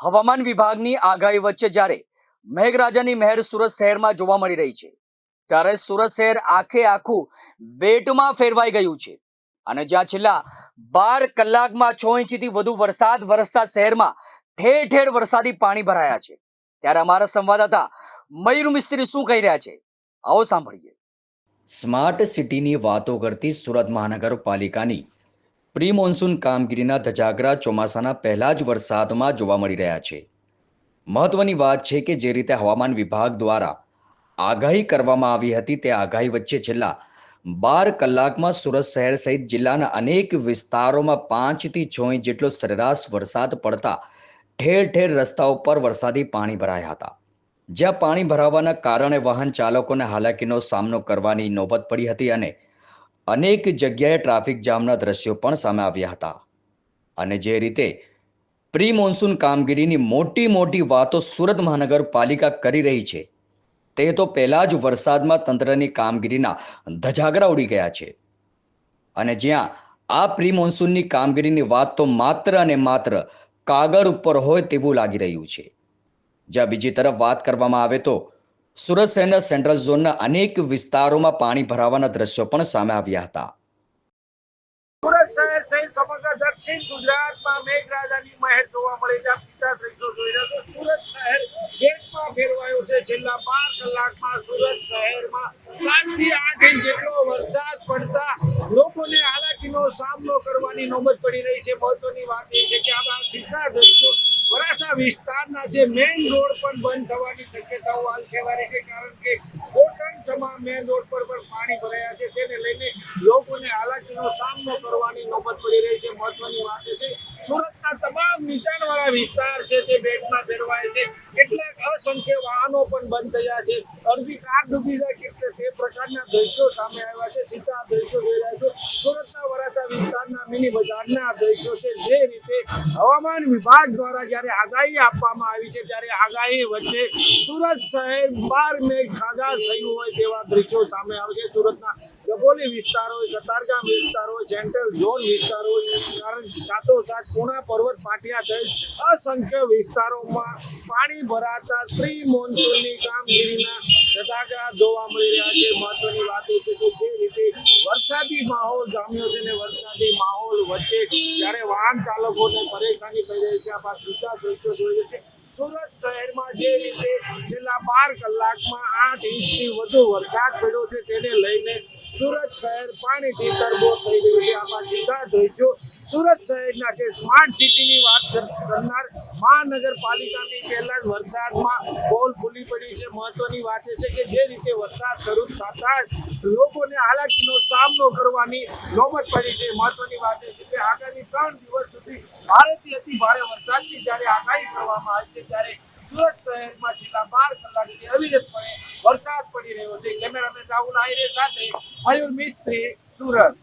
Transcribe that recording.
હવામાન વિભાગની આગાહી વચ્ચે જ્યારે મેઘરાજાની મહેર સુરત શહેરમાં જોવા મળી રહી છે, ત્યારે સુરત શહેર આખે આખું બેટમાં ફેરવાઈ ગયું છે અને જ્યાં છેલ્લા બાર કલાકમાં છ ઇંચથી વધુ વરસાદ વરસતા શહેરમાં ઠેર ઠેર વરસાદી પાણી ભરાયા છે. ત્યારે અમારા સંવાદદાતા મયુર મિસ્ત્રી શું કહી રહ્યા છે? આવો સાંભળીએ. સ્માર્ટ સિટીની વાતો કરતી સુરત મહાનગરપાલિકાની પ્રી મોન્સૂન કામગીરીના ધજાગરા ચોમાસાના પહેલા જ વરસાદમાં જોવા મળી રહ્યા છે. મહત્વની વાત છે કે જે રીતે હવામાન વિભાગ દ્વારા આગાહી કરવામાં આવી હતી તે આગાહી વચ્ચે છેલ્લા બાર કલાકમાં સુરત શહેર સહિત જિલ્લાના અનેક વિસ્તારોમાં પાંચથી છ ઇંચ જેટલો સરેરાશ વરસાદ પડતા ઠેર ઠેર રસ્તાઓ પર વરસાદી પાણી ભરાયા હતા. જ્યાં પાણી ભરાવાના કારણે વાહન ચાલકોને હાલાકીનો સામનો કરવાની નોબત પડી હતી અને અનેક જગ્યાએ ટ્રાફિક જામના દ્રશ્યો પણ સામે આવ્યા હતા. અને જે રીતે પ્રી મોન્સૂન કામગીરીની મોટી મોટી વાતો સુરત મહાનગરપાલિકા કરી રહી છે, તે તો પહેલાં જ વરસાદમાં તંત્રની કામગીરીના ધજાગરા ઉડી ગયા છે. અને જ્યાં આ પ્રી મોન્સૂનની કામગીરીની વાત તો માત્ર અને માત્ર કાગળ ઉપર હોય તેવું લાગી રહ્યું છે. જ્યાં બીજી તરફ વાત કરવામાં આવે તો સુરત શહેરના સેન્ટ્રલ ઝોનના અનેક વિસ્તારોમાં પાણી ભરાવાના દ્રશ્યો પણ સામે આવ્યા હતા. સુરત શહેર સહિત સમગ્ર દક્ષિણ ગુજરાતમાં મેઘરાજાની મહેર જોવા મળે છે. આપ દ્રશ્યો જોઈ રહ્યા છો. સુરત શહેર ગેટમાં ફેરવાયો છે. છેલ્લા બાર કલાકમાં સુરત શહેરમાં સાતથી આઠ ઇંચ જેટલો વરસાદ પડતા લોકોને હાલાકીનો સામનો કરવાની નોબત પડી રહી છે. મહત્વની વાત એ છે કે આ સીધા દ્રશ્યો વરાછા વિસ્તારના જે મેઇન રોડ પણ બંધ થવાની શક્યતાઓ હાલ કહેવાય છે, કારણ કે કોટણ સમા મેઇન રોડ પર પણ પાણી ભરાયા છે. તેને લઈને લોકોને હાલાકીનો સામનો કરવાની નોબત પડી રહી છે. મહત્વની વાત છે, સુરતના તમામ નીચાણવાળા વિસ્તાર છે, તે બેટમાં ફેરવાય છે. કેટલાક અસંખ્ય વાહનો પણ બંધ થયા છે. અડધી કાર ડૂબી જાય કેટલે તે પ્રકારના દ્રશ્યો સામે આવ્યા છે. સીધા દ્રશ્યો જોઈ રહ્યા છો. વિસ્તારના બજારના દ્રશ્યો છે, જે રીતે હવામાન વિભાગ દ્વારા જ્યારે આગાહી આપવામાં આવી છે, ત્યારે આગાહી વચ્ચે સુરત શહેર બાર મેઘ ખાધા થયું હોય તેવા દ્રશ્યો સામે આવે છે. સુરતના ડભોલી વિસ્તાર કતારગામ વિસ્તાર સેન્ટ્રલ ઝોન વિસ્તાર હોય, કારણ સાતોસાત પૂણા પર્વત પાટિયા સહિત અસંખ્ય વિસ્તારોમાં પાણી ભરાતા પ્રી મોન્સૂનની કામગીરીના ધજાગરા જોવા મળી રહ્યા છે મહત્વની વાત એ છે કે જે રીતે વરસાદી માહોલ જામ્યો છે ને વરસાદી માહોલ વચ્ચે જ્યારે વાહન ચાલકોને પરેશાની થઈ રહી છે. આપણા સીધા દ્રશ્યો જોઈ રહ્યા છે. સુરત શહેરમાં જે રીતે છેલ્લા બાર કલાકમાં આઠ ઇંચથી વધુ વરસાદ પડ્યો છે, તેને લઈને સુરત શહેર પાણીથી તરબો થઈ ગયું છે. આમાં સીધા દ્રશ્યો સુરત શહેરના છે સ્માર્ટ સિટીની વાત કરનાર મહાનગરપાલિકાની પહેલા જ વરસાદમાં પોલ ખુલી પડી છે. મહત્વની વાત એ છે કે જે રીતે વરસાદ શરૂ થતા જ લોકોને હાલાકીનો સામનો કરવાની નોબત પડી છે. મહત્વની વાત એ છે કે આગામી ત્રણ દિવસ સુધી ભારેથી અતિ ભારે વરસાદની જ્યારે આગાહી કરવામાં આવી છે, ત્યારે સુરત શહેરમાં છેલ્લા બાર કલાકથી અવિરતપણે વરસાદ પડી રહ્યો છે. કેમેરામેન રાહુલ આયરે સાથે મયુર મિસ્ત્રી સુરત.